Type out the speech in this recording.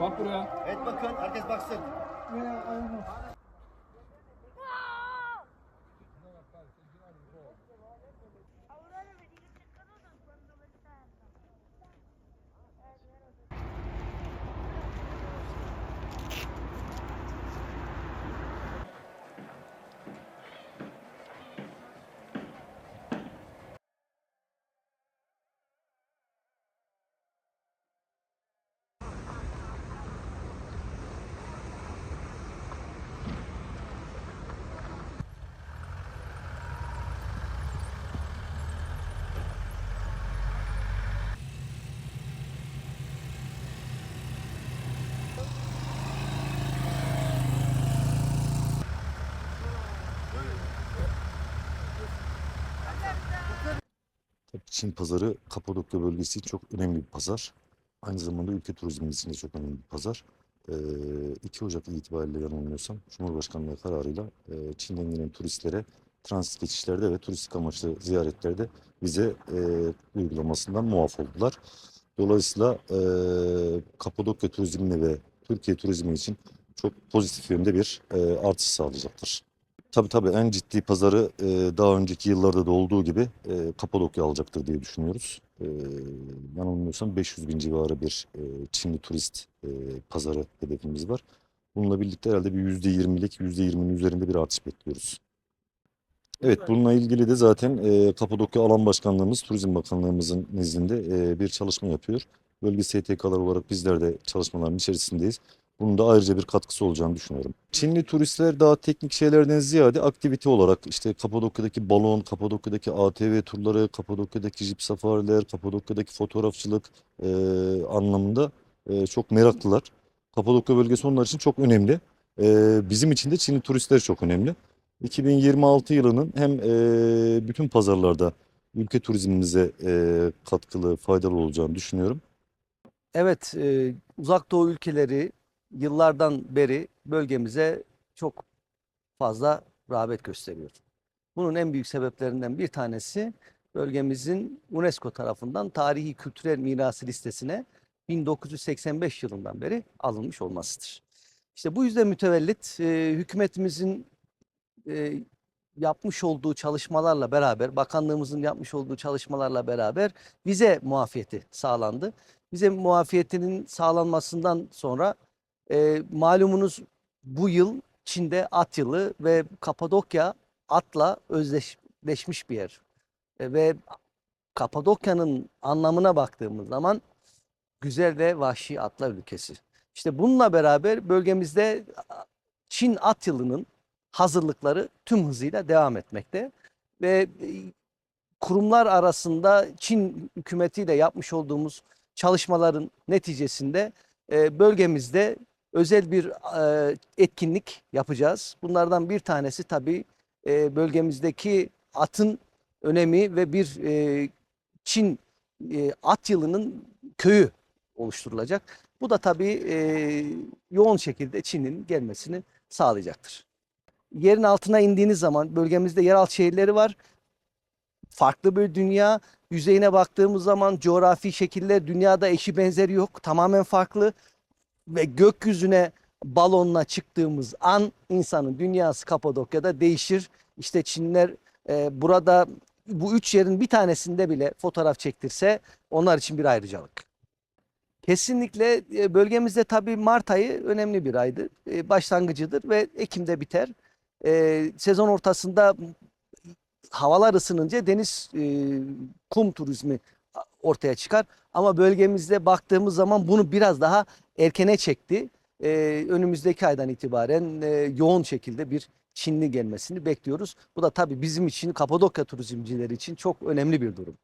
Bak buraya. Evet bakın herkes baksın. Çin pazarı Kapadokya bölgesi için çok önemli bir pazar. Aynı zamanda ülke turizmi için de çok önemli bir pazar. Ee, 2 Ocak itibariyle yanılmıyorsam Cumhurbaşkanlığı kararıyla e, Çin'den gelen turistlere transit geçişlerde ve turistik amaçlı ziyaretlerde vize e, uygulamasından muaf oldular. Dolayısıyla e, Kapadokya turizmine ve Türkiye turizmi için çok pozitif yönde bir e, artış sağlayacaktır. Tabii tabii en ciddi pazarı e, daha önceki yıllarda da olduğu gibi e, Kapadokya alacaktır diye düşünüyoruz. E, yanılmıyorsam 500 bin civarı bir e, Çinli turist e, pazarı hedefimiz var. Bununla birlikte herhalde bir %20'lik, %20'nin üzerinde bir artış bekliyoruz. Evet, bununla ilgili de zaten e, Kapadokya Alan Başkanlığımız, Turizm Bakanlığımızın nezdinde e, bir çalışma yapıyor. Bölge STK'lar olarak bizler de çalışmaların içerisindeyiz. Bunun da ayrıca bir katkısı olacağını düşünüyorum. Çinli turistler daha teknik şeylerden ziyade aktivite olarak işte Kapadokya'daki balon, Kapadokya'daki ATV turları, Kapadokya'daki jip safariler, Kapadokya'daki fotoğrafçılık e, anlamında e, çok meraklılar. Kapadokya bölgesi onlar için çok önemli. E, bizim için de Çinli turistler çok önemli. 2026 yılının hem e, bütün pazarlarda ülke turizmimize e, katkılı, faydalı olacağını düşünüyorum. Evet, e, Uzak Doğu ülkeleri yıllardan beri bölgemize çok fazla rağbet gösteriyor. Bunun en büyük sebeplerinden bir tanesi bölgemizin UNESCO tarafından tarihi kültürel mirası listesine 1985 yılından beri alınmış olmasıdır. İşte bu yüzden mütevellit e, hükümetimizin e, yapmış olduğu çalışmalarla beraber, bakanlığımızın yapmış olduğu çalışmalarla beraber vize muafiyeti sağlandı. Vize muafiyetinin sağlanmasından sonra e, malumunuz bu yıl Çin'de at yılı ve Kapadokya atla özdeşleşmiş bir yer. E, ve Kapadokya'nın anlamına baktığımız zaman güzel ve vahşi atlar ülkesi. İşte bununla beraber bölgemizde Çin at yılının hazırlıkları tüm hızıyla devam etmekte ve e, kurumlar arasında Çin hükümetiyle yapmış olduğumuz çalışmaların neticesinde e, bölgemizde özel bir e, etkinlik yapacağız. Bunlardan bir tanesi tabii e, bölgemizdeki atın önemi ve bir e, Çin e, at yılının köyü oluşturulacak. Bu da tabii e, yoğun şekilde Çin'in gelmesini sağlayacaktır. Yerin altına indiğiniz zaman bölgemizde yeraltı şehirleri var. Farklı bir dünya. Yüzeyine baktığımız zaman coğrafi şekiller dünyada eşi benzeri yok. Tamamen farklı. Ve gökyüzüne balonla çıktığımız an insanın dünyası Kapadokya'da değişir. İşte Çinliler e, burada bu üç yerin bir tanesinde bile fotoğraf çektirse onlar için bir ayrıcalık. Kesinlikle e, bölgemizde tabii Mart ayı önemli bir aydır. E, Başlangıcıdır ve Ekim'de biter. E, Sezon ortasında havalar ısınınca deniz kum turizmi ortaya çıkar. Ama bölgemizde baktığımız zaman bunu biraz daha erkene çekti. E, önümüzdeki aydan itibaren e, yoğun şekilde bir Çinli gelmesini bekliyoruz. Bu da tabii bizim için Kapadokya turizmcileri için çok önemli bir durum.